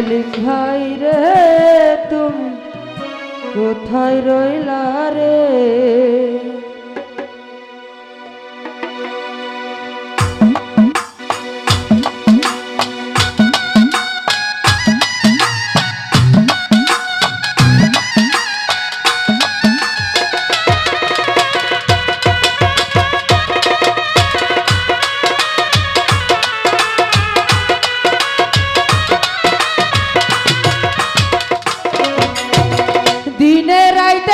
লিখাই রে তুমি কোথায় রইলা রে?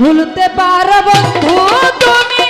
ভুলতে পারো বন্ধু তুমি।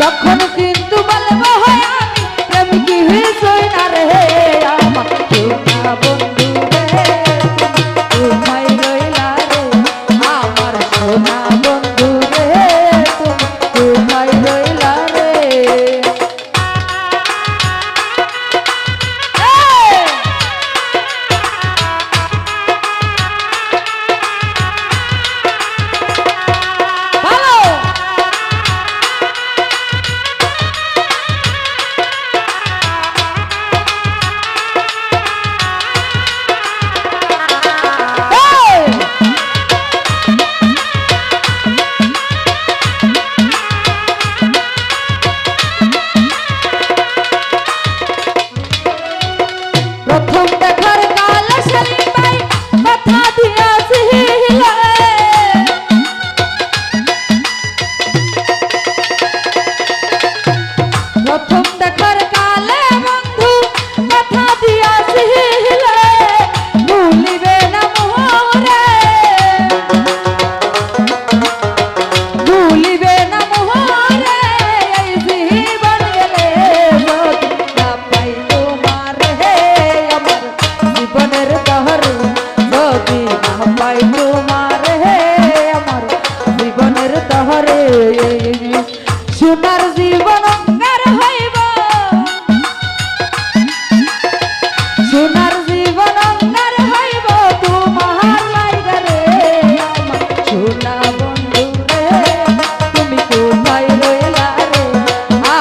তখন কিন্তু বলব, হয় আমি প্রেমিকি হয়ে সই না রে, আমার বন্ধু রে। তোমায় রইলা রে, আমার বন্ধু রে। তোমায় রইলা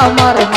আমার